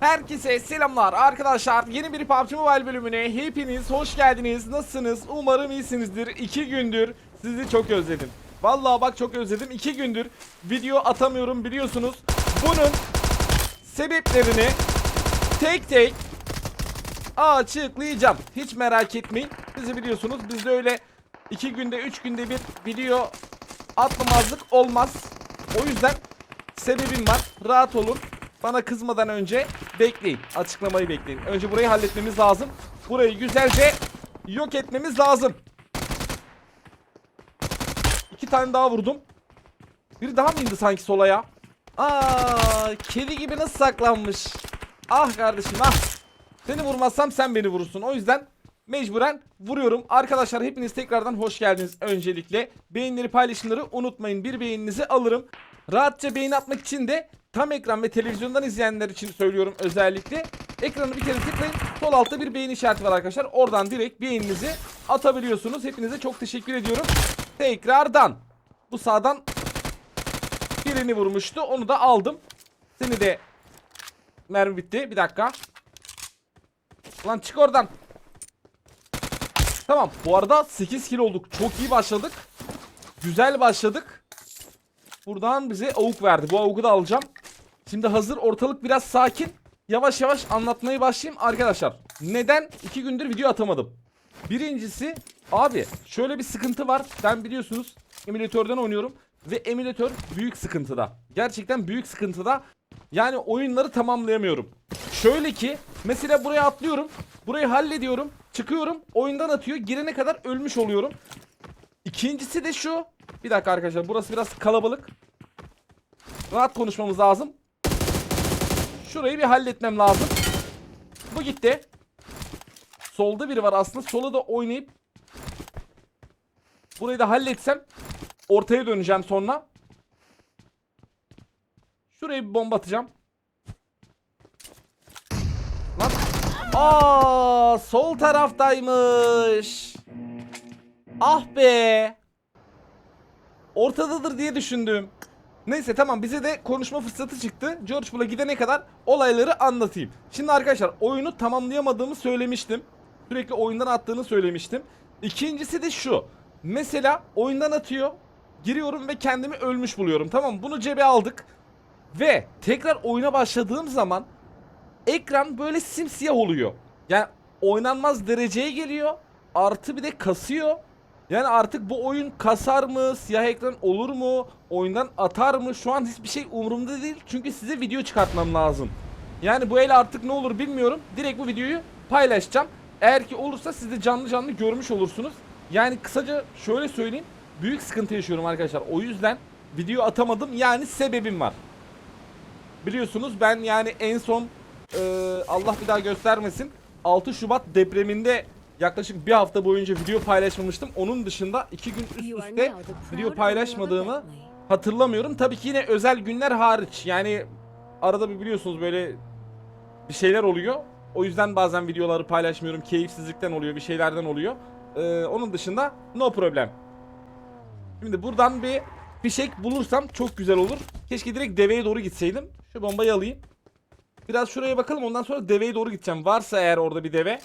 Herkese selamlar arkadaşlar. Yeni bir PUBG Mobile bölümüne hepiniz hoş geldiniz. Nasılsınız? Umarım iyisinizdir. İki gündür sizi çok özledim. Vallahi bak çok özledim. İki gündür video atamıyorum biliyorsunuz. Bunun sebeplerini tek tek açıklayacağım. Hiç merak etmeyin. Bizi biliyorsunuz. Bizde öyle iki günde üç günde bir video atmamazlık olmaz. O yüzden sebebim var. Rahat olun. Bana kızmadan önce bekleyin. Açıklamayı bekleyin. Önce burayı halletmemiz lazım. Burayı güzelce yok etmemiz lazım. İki tane daha vurdum. Biri daha mı indi sanki sola ya? Aa, kedi gibi nasıl saklanmış? Ah kardeşim ah. Seni vurmazsam sen beni vurursun. O yüzden mecburen vuruyorum. Arkadaşlar hepiniz tekrardan hoş geldiniz öncelikle. Beğenileri paylaşımları unutmayın. Bir beğeninizi alırım. Rahatça beğeni atmak için de tam ekran ve televizyondan izleyenler için söylüyorum özellikle. Ekranı bir kere tıklayın. Sol altta bir beğeni işareti var arkadaşlar. Oradan direkt beğeninizi atabiliyorsunuz. Hepinize çok teşekkür ediyorum. Tekrardan. Bu sağdan birini vurmuştu. Onu da aldım. Seni de mermi bitti. Bir dakika. Lan çık oradan. Tamam. Bu arada 8 kill olduk. Çok iyi başladık. Güzel başladık. Buradan bize avuk verdi. Bu avuku da alacağım. Şimdi hazır ortalık biraz sakin. Yavaş yavaş anlatmaya başlayayım arkadaşlar. Neden 2 gündür video atamadım? Birincisi abi şöyle bir sıkıntı var. Ben biliyorsunuz emülatörden oynuyorum. Ve emülatör büyük sıkıntıda. Gerçekten büyük sıkıntıda. Yani oyunları tamamlayamıyorum. Şöyle ki mesela buraya atlıyorum. Burayı hallediyorum. Çıkıyorum. Oyundan atıyor. Girene kadar ölmüş oluyorum. İkincisi de şu. Bir dakika arkadaşlar burası biraz kalabalık. Rahat konuşmamız lazım. Şurayı bir halletmem lazım. Bu gitti. Solda biri var aslında. Sola da oynayıp burayı da halletsem ortaya döneceğim sonra. Şuraya bir bomba atacağım. Lan. Aa, sol taraftaymış. Ah be. Ortadadır diye düşündüm. Neyse tamam bize de konuşma fırsatı çıktı. George Bull'a gidene kadar olayları anlatayım. Şimdi arkadaşlar oyunu tamamlayamadığımı söylemiştim. Sürekli oyundan attığını söylemiştim. İkincisi de şu. Mesela oyundan atıyor. Giriyorum ve kendimi ölmüş buluyorum. Tamam bunu cebe aldık. Ve tekrar oyuna başladığım zaman ekran böyle simsiyah oluyor. Yani oynanmaz dereceye geliyor. Artı bir de kasıyor. Yani artık bu oyun kasar mı? Siyah ekran olur mu? Oyundan atar mı? Şu an hiçbir şey umurumda değil. Çünkü size video çıkartmam lazım. Yani bu el artık ne olur bilmiyorum. Direkt bu videoyu paylaşacağım. Eğer ki olursa siz de canlı canlı görmüş olursunuz. Yani kısaca şöyle söyleyeyim. Büyük sıkıntı yaşıyorum arkadaşlar. O yüzden video atamadım. Yani sebebim var. Biliyorsunuz ben yani en son e, Allah bir daha göstermesin 6 Şubat depreminde yaklaşık bir hafta boyunca video paylaşmamıştım. Onun dışında iki gün üst üste video paylaşmadığımı hatırlamıyorum. Tabii ki yine özel günler hariç. Yani arada bir biliyorsunuz böyle bir şeyler oluyor. O yüzden bazen videoları paylaşmıyorum. Keyifsizlikten oluyor, bir şeylerden oluyor. Ee, onun dışında no problem. Şimdi buradan bir fişek bulursam çok güzel olur. Keşke direkt deveye doğru gitseydim. Şu bombayı alayım. Biraz şuraya bakalım ondan sonra deveye doğru gideceğim. Varsa eğer orada bir deve.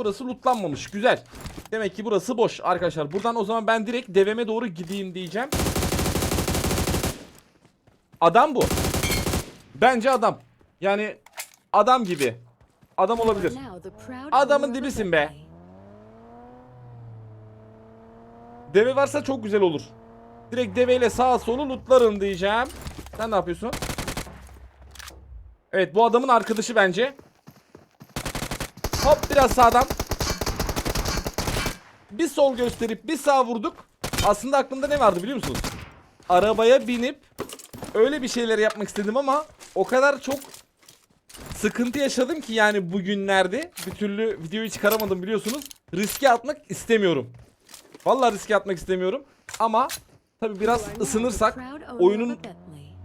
Burası lootlanmamış. Güzel. Demek ki burası boş arkadaşlar. Buradan o zaman ben direkt deveme doğru gideyim diyeceğim. Adam bu. Bence adam. Yani adam gibi. Adam olabilir. Adamın dibisin be. Deve varsa çok güzel olur. Direkt deveyle sağa solu lootlarım diyeceğim. Sen ne yapıyorsun? Evet bu adamın arkadaşı bence. Hop biraz sağdan. Bir sol gösterip bir sağ vurduk. Aslında aklımda ne vardı biliyor musunuz? Arabaya binip öyle bir şeyler yapmak istedim ama o kadar çok sıkıntı yaşadım ki yani bugünlerde bir türlü videoyu çıkaramadım biliyorsunuz. Riske atmak istemiyorum. Vallahi riske atmak istemiyorum ama tabi biraz ısınırsak oyunun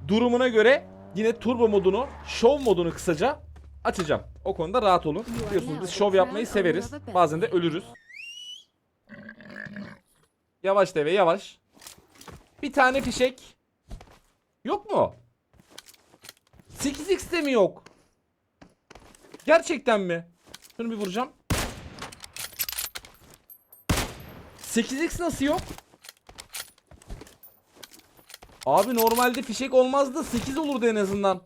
durumuna göre yine turbo modunu, show modunu kısaca açacağım. O konuda rahat olun. Biliyorsunuz biz şov yapmayı severiz. Bazen de ölürüz. Yavaş deve yavaş. Bir tane fişek. Yok mu? 8x de mi yok? Gerçekten mi? Şunu bir vuracağım. 8x nasıl yok? Abi normalde fişek olmazdı 8 olurdu en azından.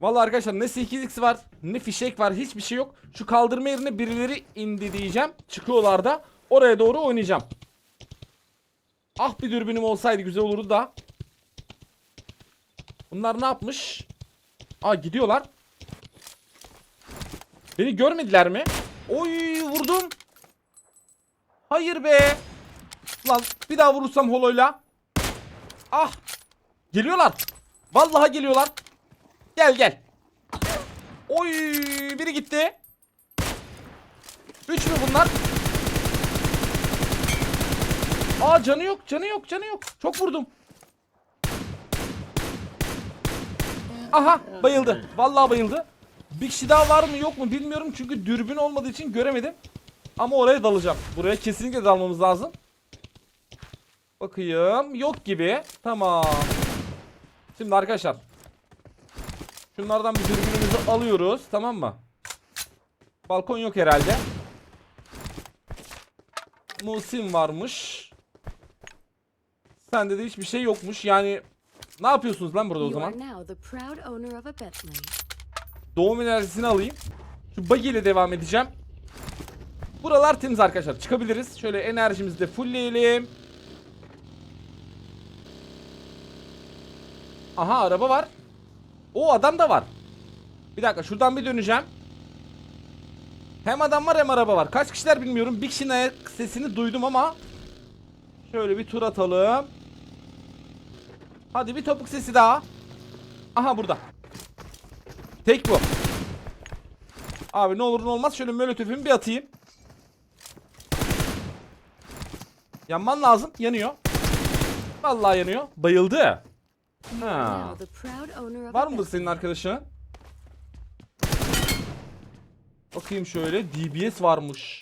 Vallahi arkadaşlar ne 8x var ne fişek var hiçbir şey yok. Şu kaldırma yerine birileri indi diyeceğim. Çıkıyorlar da oraya doğru oynayacağım. Ah bir dürbünüm olsaydı güzel olurdu da. Bunlar ne yapmış? Aa gidiyorlar. Beni görmediler mi? Oy vurdum. Hayır be. Lan bir daha vurursam holoyla. Ah. Geliyorlar. Vallahi geliyorlar. Gel gel. Oy biri gitti. Üç mü bunlar? Aa canı yok canı yok canı yok. Çok vurdum. Aha bayıldı. Vallahi bayıldı. Bir kişi daha var mı yok mu bilmiyorum çünkü dürbün olmadığı için göremedim. Ama oraya dalacağım. Buraya kesinlikle dalmamız lazım. Bakayım. Yok gibi. Tamam. Şimdi arkadaşlar. Şunlardan bir dürbünümüzü alıyoruz. Tamam mı? Balkon yok herhalde. Musim varmış. Sende de hiçbir şey yokmuş. Yani ne yapıyorsunuz lan burada o zaman? Doğum enerjisini alayım. Şu buggy ile devam edeceğim. Buralar temiz arkadaşlar. Çıkabiliriz. Şöyle enerjimizi de fullleyelim. Aha araba var. O adam da var. Bir dakika şuradan bir döneceğim. Hem adam var hem araba var. Kaç kişiler bilmiyorum. Bir kişinin ayak sesini duydum ama. Şöyle bir tur atalım. Hadi bir topuk sesi daha. Aha burada. Tek bu. Abi ne olur ne olmaz şöyle molotofumu bir atayım. Yanman lazım. Yanıyor. Vallahi yanıyor. Bayıldı. Ha. Var mı senin arkadaşın? Bakayım şöyle. DBS varmış.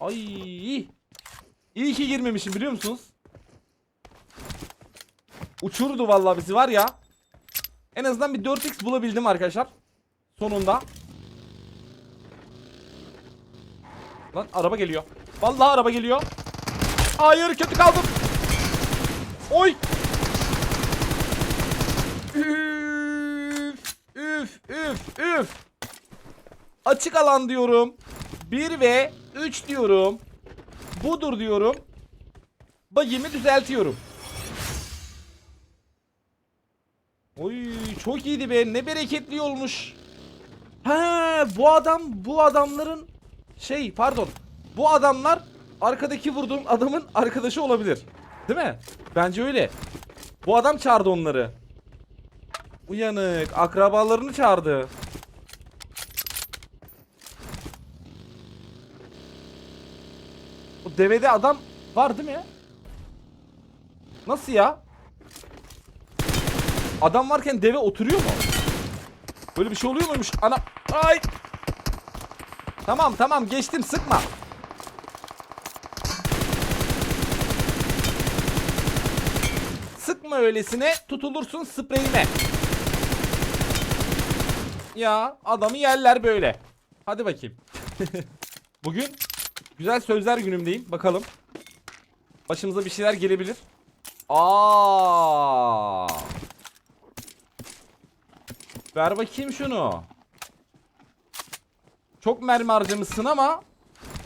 Ay. İyi ki girmemişim biliyor musunuz? Uçurdu vallahi bizi var ya. En azından bir 4x bulabildim arkadaşlar. Sonunda. Lan araba geliyor. Vallahi araba geliyor. Hayır kötü kaldım. Oy. Üf, üf, üf, üf. Açık alan diyorum. 1 ve 3 diyorum. Budur diyorum. Bagimi düzeltiyorum. Oy çok iyiydi be. Ne bereketli olmuş. Ha bu adam bu adamların şey pardon. Bu adamlar arkadaki vurduğum adamın arkadaşı olabilir. Değil mi? Bence öyle. Bu adam çağırdı onları. Uyanık. Akrabalarını çağırdı. O devede adam var değil mi? Nasıl ya? Adam varken deve oturuyor mu? Böyle bir şey oluyor muymuş? Ana ay. Tamam tamam geçtim sıkma. Sıkma öylesine tutulursun spreyime. Ya adamı yerler böyle. Hadi bakayım. Bugün güzel sözler günümdeyim. Bakalım. Başımıza bir şeyler gelebilir. Aa! Ver bakayım şunu. Çok mermi harcamışsın ama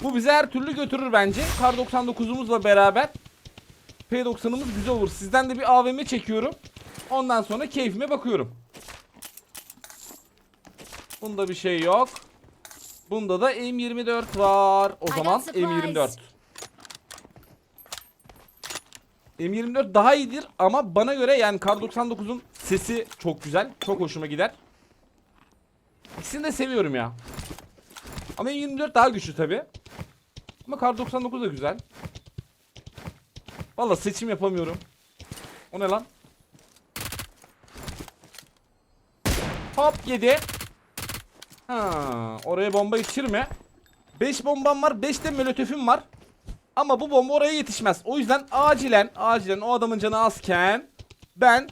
bu bizi her türlü götürür bence. Kar 99'umuzla beraber P90'ımız güzel olur. Sizden de bir AVM çekiyorum. Ondan sonra keyfime bakıyorum. Bunda bir şey yok. Bunda da M24 var. O zaman got supplies. M24. M24 daha iyidir ama bana göre yani Kar 99'un sesi çok güzel. Çok hoşuma gider. İkisini de seviyorum ya. Ama M24 daha güçlü tabi. Ama Kar 99 da güzel. Valla seçim yapamıyorum. O ne lan? Hop yedi. Ha, oraya bomba yetişirme. 5 bombam var, 5 de molotofum var. Ama bu bomba oraya yetişmez. O yüzden acilen, acilen o adamın canı azken ben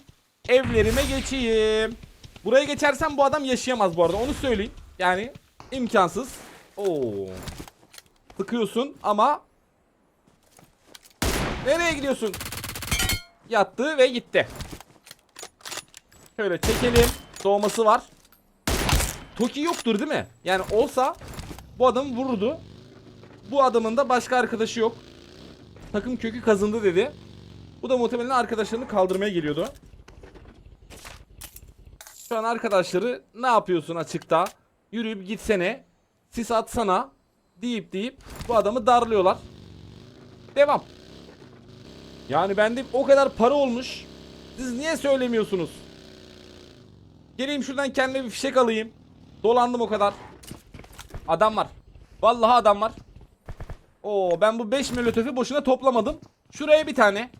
evlerime geçeyim. Buraya geçersem bu adam yaşayamaz bu arada. Onu söyleyeyim. Yani imkansız. Oo. Sıkıyorsun ama Nereye gidiyorsun? Yattı ve gitti. Şöyle çekelim. Doğması var. Toki yoktur değil mi? Yani olsa bu adamı vururdu. Bu adamın da başka arkadaşı yok. Takım kökü kazındı dedi. Bu da muhtemelen arkadaşlarını kaldırmaya geliyordu. Şu an arkadaşları ne yapıyorsun açıkta? Yürüyüp gitsene. Sis atsana. Deyip deyip bu adamı darlıyorlar. Devam. Yani bende o kadar para olmuş. Siz niye söylemiyorsunuz? Geleyim şuradan kendime bir fişek alayım. Dolandım o kadar. Adam var. Vallahi adam var. Oo ben bu 5 molotofu boşuna toplamadım. Şuraya bir tane.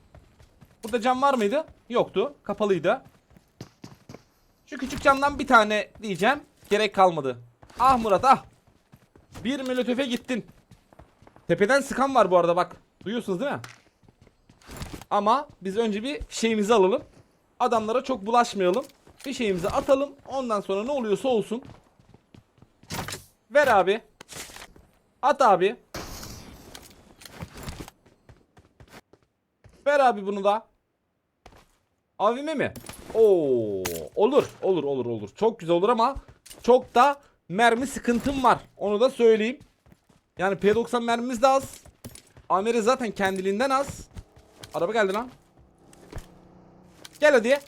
Burada cam var mıydı? Yoktu. Kapalıydı. Şu küçük camdan bir tane diyeceğim. Gerek kalmadı. Ah Murat ah. Bir molotofe gittin. Tepeden sıkan var bu arada bak. Duyuyorsunuz değil mi? Ama biz önce bir şeyimizi alalım. Adamlara çok bulaşmayalım. Bir şeyimizi atalım. Ondan sonra ne oluyorsa olsun. Ver abi. At abi. Ver abi bunu da. Avime mi? Oo, olur, olur, olur, olur. Çok güzel olur ama çok da mermi sıkıntım var. Onu da söyleyeyim. Yani P90 mermimiz de az. Amere zaten kendiliğinden az. Araba geldi lan. Gel hadi.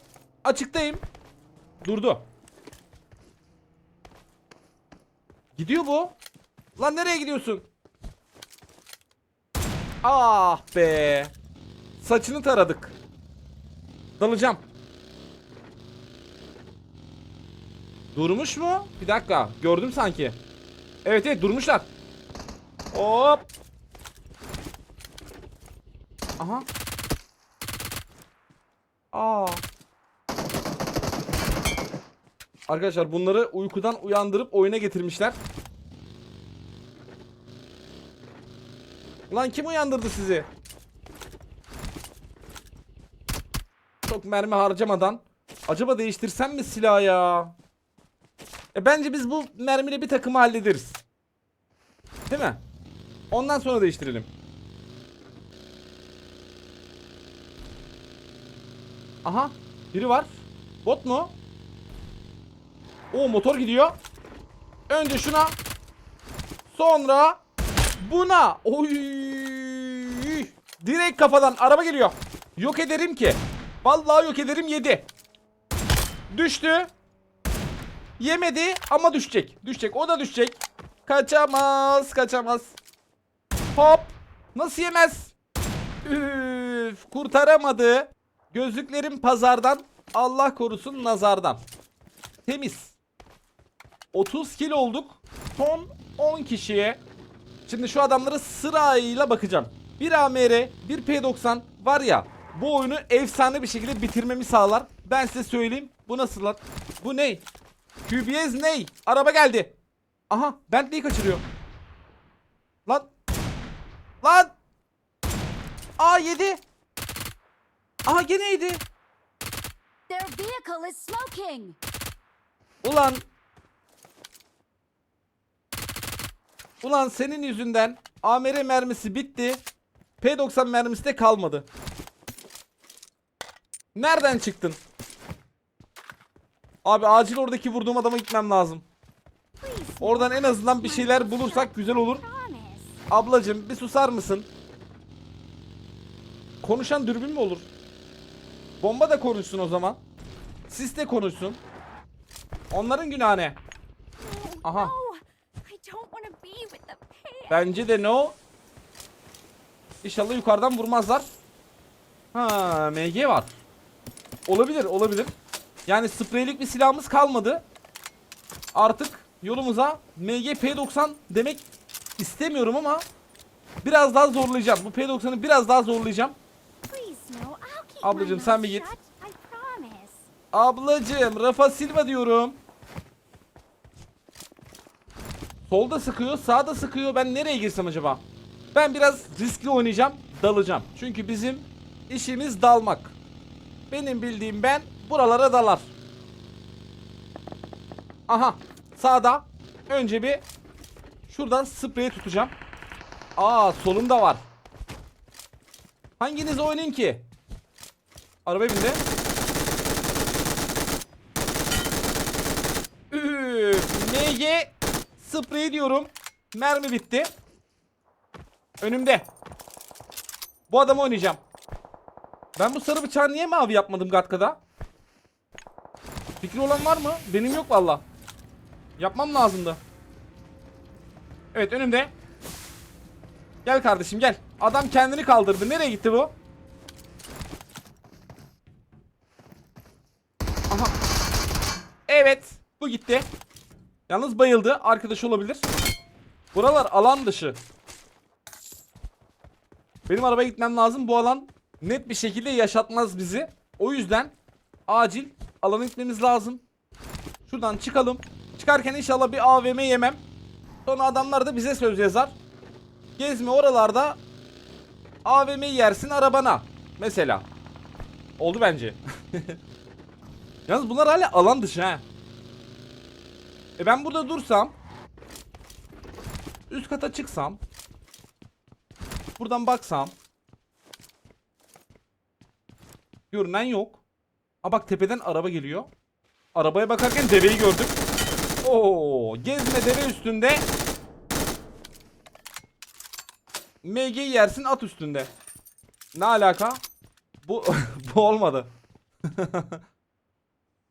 Açıktayım. Durdu. Gidiyor bu. Lan nereye gidiyorsun? Ah be. Saçını taradık. Dalacağım. Durmuş mu? Bir dakika. Gördüm sanki. Evet evet durmuşlar. Hop. Aha. Aa. Arkadaşlar bunları uykudan uyandırıp oyuna getirmişler. Lan kim uyandırdı sizi? Çok mermi harcamadan. Acaba değiştirsem mi silah ya? E bence biz bu mermiyle bir takımı hallederiz. Değil mi? Ondan sonra değiştirelim. Aha. Biri var. Bot mu? O motor gidiyor. Önce şuna. Sonra buna. Oy. Direkt kafadan araba geliyor. Yok ederim ki. Vallahi yok ederim yedi. Düştü. Yemedi ama düşecek. Düşecek. O da düşecek. Kaçamaz. Kaçamaz. Hop. Nasıl yemez? Üf, kurtaramadı. Gözlüklerim pazardan. Allah korusun nazardan. Temiz. 30 kilo olduk. Son 10 kişiye. Şimdi şu adamlara sırayla bakacağım. Bir AMR, bir P90 var ya bu oyunu efsane bir şekilde bitirmemi sağlar. Ben size söyleyeyim. Bu nasıl lan? Bu ne? QBS ney? Araba geldi. Aha Bentley'i kaçırıyor. Lan. Lan. Aa yedi. Aha gene yedi. Ulan. Ulan senin yüzünden AMR mermisi bitti. P90 mermisi de kalmadı. Nereden çıktın? Abi acil oradaki vurduğum adama gitmem lazım. Oradan en azından bir şeyler bulursak güzel olur. Ablacım bir susar mısın? Konuşan dürbün mü olur? Bomba da konuşsun o zaman. Sis de konuşsun. Onların günahı ne? Aha. Bence de no. İnşallah yukarıdan vurmazlar. Ha, MG var. Olabilir, olabilir. Yani spreylik bir silahımız kalmadı. Artık yolumuza MG P90 demek istemiyorum ama biraz daha zorlayacağım. Bu P90'ı biraz daha zorlayacağım. My sen bir git. Ablacığım Rafa Silva diyorum. Solda sıkıyor, sağda sıkıyor. Ben nereye girsem acaba? Ben biraz riskli oynayacağım, dalacağım. Çünkü bizim işimiz dalmak. Benim bildiğim ben buralara dalar. Aha sağda. Önce bir şuradan spreyi tutacağım. Aa solumda var. Hanginiz oynayayım ki? Arabaya bindi. Üf, MG sprey diyorum. Mermi bitti. Önümde. Bu adamı oynayacağım. Ben bu sarı bıçağı niye mavi yapmadım Gatka'da? Fikri olan var mı? Benim yok valla. Yapmam lazımdı. Evet önümde. Gel kardeşim gel. Adam kendini kaldırdı. Nereye gitti bu? Aha. Evet. Bu gitti. Yalnız bayıldı. Arkadaş olabilir. Buralar alan dışı. Benim arabaya gitmem lazım. Bu alan net bir şekilde yaşatmaz bizi. O yüzden acil alana gitmemiz lazım. Şuradan çıkalım. Çıkarken inşallah bir AVM yemem. Sonra adamlar da bize söz yazar. Gezme oralarda AVM yersin arabana. Mesela. Oldu bence. Yalnız bunlar hala alan dışı ha. E ben burada dursam üst kata çıksam buradan baksam görünen yok. Aa bak tepeden araba geliyor. Arabaya bakarken deveyi gördüm. Oo, gezme deve üstünde. MG yersin at üstünde. Ne alaka? Bu bu olmadı.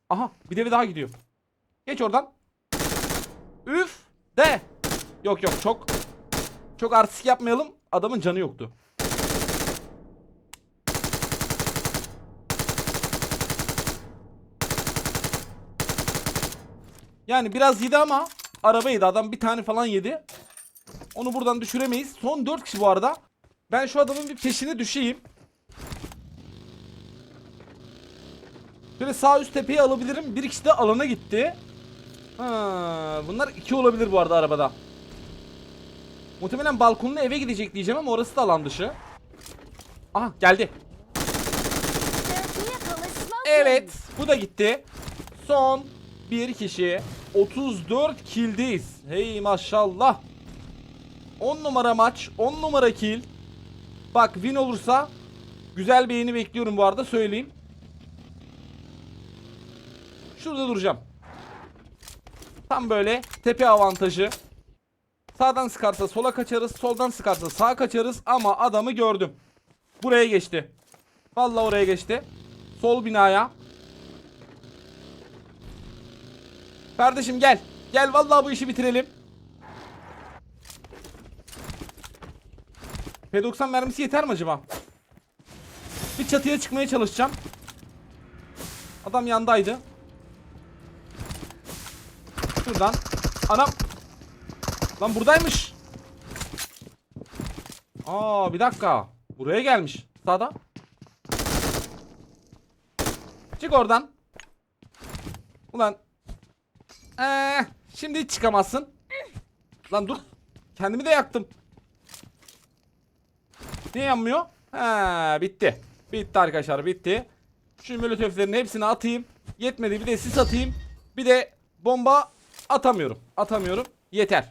Aha bir deve daha gidiyor. Geç oradan. Üf de. Yok yok çok çok artistik yapmayalım. Adamın canı yoktu. Yani biraz yedi ama araba yedi. Adam bir tane falan yedi. Onu buradan düşüremeyiz. Son 4 kişi bu arada. Ben şu adamın bir peşine düşeyim. Şöyle sağ üst tepeye alabilirim. Bir kişi de alana gitti. Ha, bunlar iki olabilir bu arada arabada. Muhtemelen balkonlu eve gidecek diyeceğim ama orası da alan dışı. Aha geldi. Evet bu da gitti. Son bir kişi. 34 killdeyiz. Hey maşallah. 10 numara maç. 10 numara kill. Bak win olursa güzel beğeni bekliyorum bu arada söyleyeyim. Şurada duracağım. Tam böyle tepe avantajı. Sağdan sıkarsa sola kaçarız. Soldan sıkarsa sağa kaçarız. Ama adamı gördüm. Buraya geçti. Vallahi oraya geçti. Sol binaya. Kardeşim gel. Gel vallahi bu işi bitirelim. P90 mermisi yeter mi acaba? Bir çatıya çıkmaya çalışacağım. Adam yandaydı. Şuradan. Anam. Lan buradaymış. Aa bir dakika. Buraya gelmiş. Sağda. Çık oradan. Ulan. Ee, şimdi hiç çıkamazsın. Lan dur. Kendimi de yaktım. Niye yanmıyor? Ha, bitti. Bitti arkadaşlar bitti. Şu molotoflerin hepsini atayım. Yetmedi bir de sis atayım. Bir de bomba atamıyorum. Atamıyorum. Yeter.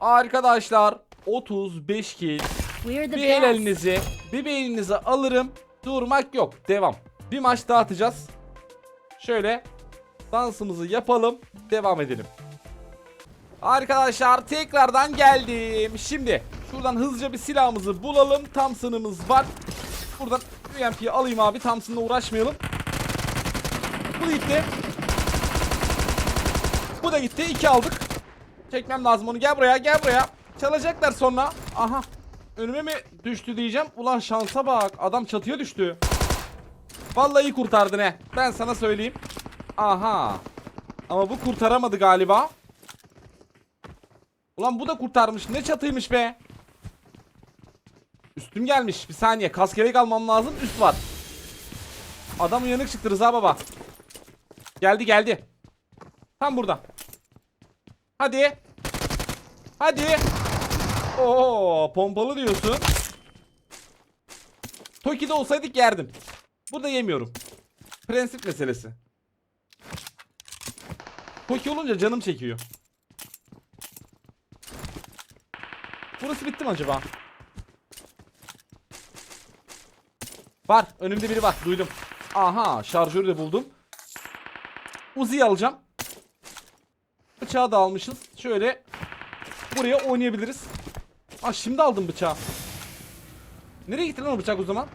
Arkadaşlar 35 kill. Bir el elinizi, bir beyninizi alırım. Durmak yok. Devam. Bir maç daha atacağız. Şöyle dansımızı yapalım. Devam edelim. Arkadaşlar tekrardan geldim. Şimdi şuradan hızlıca bir silahımızı bulalım. Thompson'ımız var. Buradan UMP'yi alayım abi. Thompson'la uğraşmayalım. Bu gitti. Bu da gitti. İki aldık. Çekmem lazım onu. Gel buraya gel buraya. Çalacaklar sonra. Aha. Önüme mi düştü diyeceğim. Ulan şansa bak. Adam çatıya düştü. Vallahi kurtardın he. Ben sana söyleyeyim. Aha. Ama bu kurtaramadı galiba. Ulan bu da kurtarmış. Ne çatıymış be. Üstüm gelmiş. Bir saniye. Kask yelek almam lazım. Üst var. Adam uyanık çıktı Rıza baba. Geldi geldi. Tam burada. Hadi. Hadi. Oo, pompalı diyorsun. Toki'de olsaydık yerdim. Burada yemiyorum. Prensip meselesi. Toki olunca canım çekiyor. Burası bitti mi acaba? Var. Önümde biri var. Duydum. Aha. Şarjörü de buldum. Uzi'yi alacağım. Bıçağı da almışız. Şöyle buraya oynayabiliriz. Aa şimdi aldım bıçağı. Nereye gitti lan o bıçak o zaman?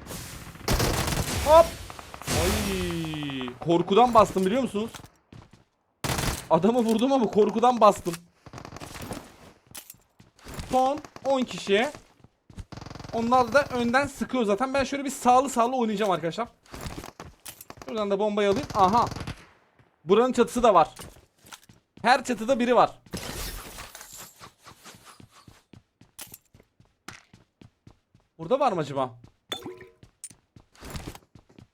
Hop. Ay, korkudan bastım biliyor musunuz? Adamı vurdum ama korkudan bastım. Son 10 kişiye. Onlar da önden sıkıyor zaten. Ben şöyle bir sağlı sağlı oynayacağım arkadaşlar. Buradan da bombayı alayım. Aha. Buranın çatısı da var. Her çatıda biri var. Burada var mı acaba?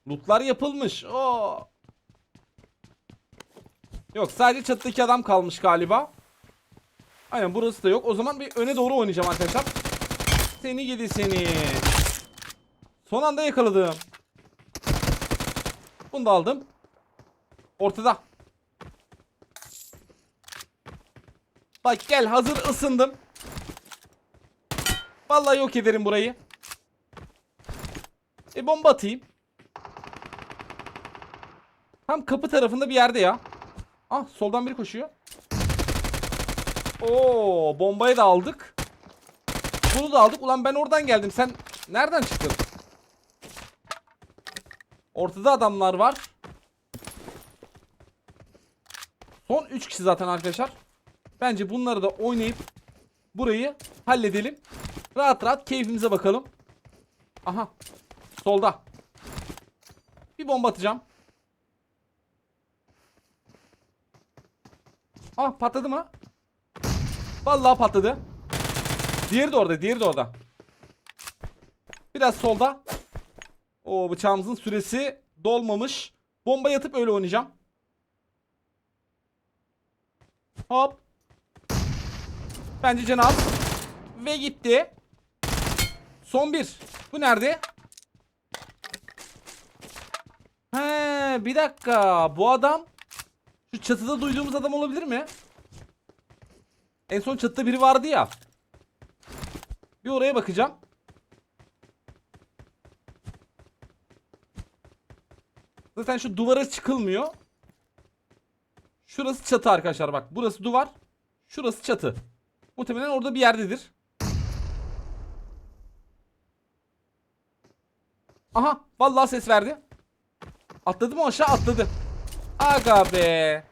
Lootlar yapılmış. Oo. Yok sadece çatıdaki adam kalmış galiba. Aynen burası da yok. O zaman bir öne doğru oynayacağım arkadaşlar. Seni gidi seni. Son anda yakaladım. Bunu da aldım. Ortada. Bak gel hazır ısındım. Vallahi yok ederim burayı. E bomba atayım. Tam kapı tarafında bir yerde ya. Ah soldan biri koşuyor. Oo bombayı da aldık. Bunu da aldık. Ulan ben oradan geldim. Sen nereden çıktın? Ortada adamlar var. Son 3 kişi zaten arkadaşlar. Bence bunları da oynayıp burayı halledelim. Rahat rahat keyfimize bakalım. Aha. Solda. Bir bomba atacağım. Ah patladı mı? Vallahi patladı. Diğeri de orada, diğeri de orada. Biraz solda. O bıçağımızın süresi dolmamış. Bomba yatıp öyle oynayacağım. Hop. Bence can az. Ve gitti. Son bir. Bu nerede? He, bir dakika. Bu adam şu çatıda duyduğumuz adam olabilir mi? En son çatıda biri vardı ya. Bir oraya bakacağım. Zaten şu duvara çıkılmıyor. Şurası çatı arkadaşlar bak. Burası duvar. Şurası çatı. Muhtemelen orada bir yerdedir. Aha vallahi ses verdi. Atladı mı aşağı atladı. Aga be.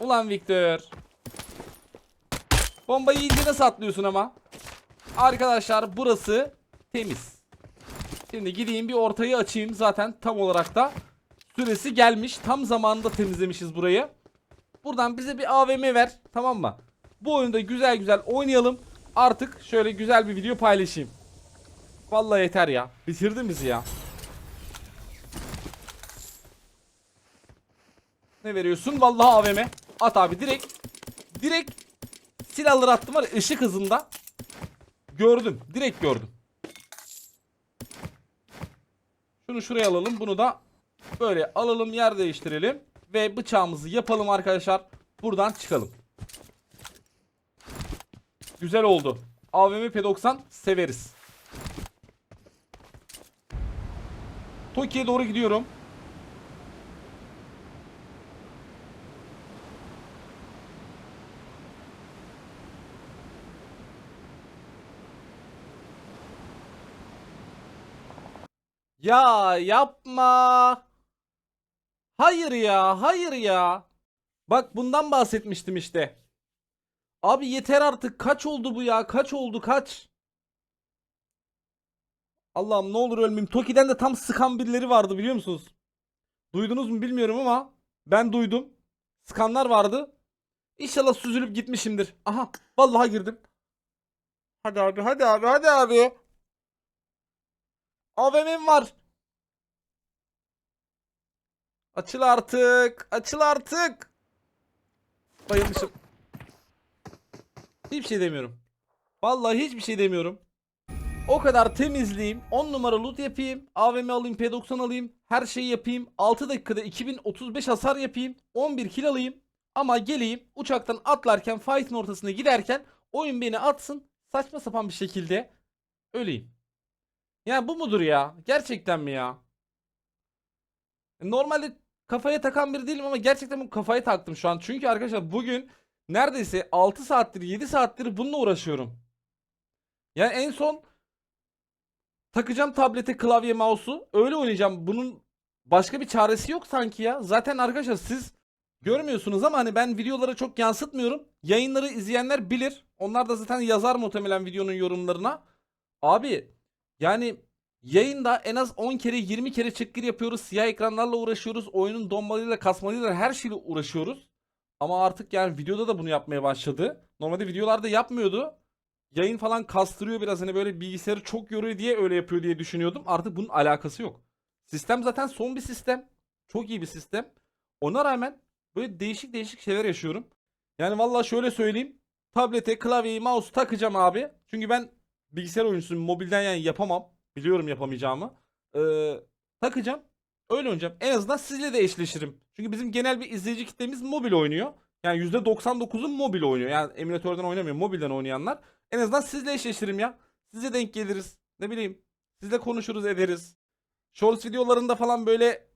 Ulan Victor. Bombayı iyice nasıl atlıyorsun ama? Arkadaşlar burası temiz. Şimdi gideyim bir ortayı açayım. Zaten tam olarak da süresi gelmiş. Tam zamanında temizlemişiz burayı. Buradan bize bir AVM ver. Tamam mı? Bu oyunda güzel güzel oynayalım. Artık şöyle güzel bir video paylaşayım. Vallahi yeter ya. Bitirdin bizi ya. Ne veriyorsun? Vallahi AVM. At abi direkt. Direkt silahları attım var ışık hızında. Gördüm. Direkt gördüm. Şunu şuraya alalım. Bunu da böyle alalım yer değiştirelim. Ve bıçağımızı yapalım arkadaşlar. Buradan çıkalım. Güzel oldu. AVM P90 severiz. Tokyo'ya doğru gidiyorum. Ya yapma. Hayır ya, hayır ya. Bak bundan bahsetmiştim işte. Abi yeter artık. Kaç oldu bu ya? Kaç oldu? Kaç? Allah'ım ne olur ölmeyeyim. Toki'den de tam sıkan birileri vardı biliyor musunuz? Duydunuz mu bilmiyorum ama ben duydum. Sıkanlar vardı. İnşallah süzülüp gitmişimdir. Aha, vallahi girdim. Hadi abi, hadi abi, hadi abi. AVM'm var. Açıl artık. Açıl artık. Bayılmışım. Hiçbir şey demiyorum. Vallahi hiçbir şey demiyorum. o kadar temizleyeyim. 10 numara loot yapayım. AVM alayım, P90 alayım. Her şeyi yapayım. 6 dakikada 2035 hasar yapayım. 11 kill alayım. Ama geleyim uçaktan atlarken fight'in ortasına giderken oyun beni atsın. Saçma sapan bir şekilde öleyim. Ya bu mudur ya? Gerçekten mi ya? Normalde kafaya takan biri değilim ama gerçekten bu kafaya taktım şu an. Çünkü arkadaşlar bugün neredeyse 6 saattir 7 saattir bununla uğraşıyorum. Yani en son takacağım tablete klavye mouse'u öyle oynayacağım. Bunun başka bir çaresi yok sanki ya. Zaten arkadaşlar siz görmüyorsunuz ama hani ben videolara çok yansıtmıyorum. Yayınları izleyenler bilir. Onlar da zaten yazar muhtemelen videonun yorumlarına. Abi yani yayında en az 10 kere 20 kere çıkgir yapıyoruz. Siyah ekranlarla uğraşıyoruz. Oyunun donmalıyla kasmalıyla her şeyle uğraşıyoruz. Ama artık yani videoda da bunu yapmaya başladı. Normalde videolarda yapmıyordu. Yayın falan kastırıyor biraz hani böyle bilgisayarı çok yoruyor diye öyle yapıyor diye düşünüyordum. Artık bunun alakası yok. Sistem zaten son bir sistem. Çok iyi bir sistem. Ona rağmen böyle değişik değişik şeyler yaşıyorum. Yani vallahi şöyle söyleyeyim. Tablete, klavyeyi, mouse takacağım abi. Çünkü ben bilgisayar oyuncusuyum. Mobilden yani yapamam. Biliyorum yapamayacağımı. Ee, takacağım. Öyle oynayacağım. En azından sizle de eşleşirim. Çünkü bizim genel bir izleyici kitlemiz mobil oynuyor. Yani %99'u mobil oynuyor. Yani emülatörden oynamıyor. Mobilden oynayanlar. En azından sizle eşleşirim ya. Size denk geliriz. Ne bileyim. Sizle konuşuruz ederiz. Shorts videolarında falan böyle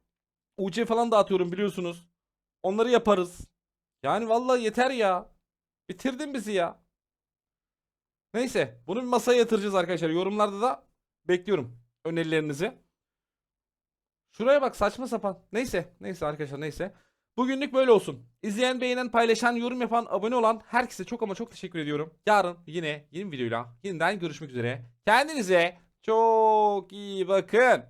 UC falan dağıtıyorum biliyorsunuz. Onları yaparız. Yani vallahi yeter ya. Bitirdin bizi ya. Neyse. Bunu bir masaya yatıracağız arkadaşlar. Yorumlarda da bekliyorum önerilerinizi. Şuraya bak saçma sapan. Neyse. Neyse arkadaşlar neyse. Bugünlük böyle olsun. İzleyen, beğenen, paylaşan, yorum yapan, abone olan herkese çok ama çok teşekkür ediyorum. Yarın yine yeni videoyla yeniden görüşmek üzere. Kendinize çok iyi bakın.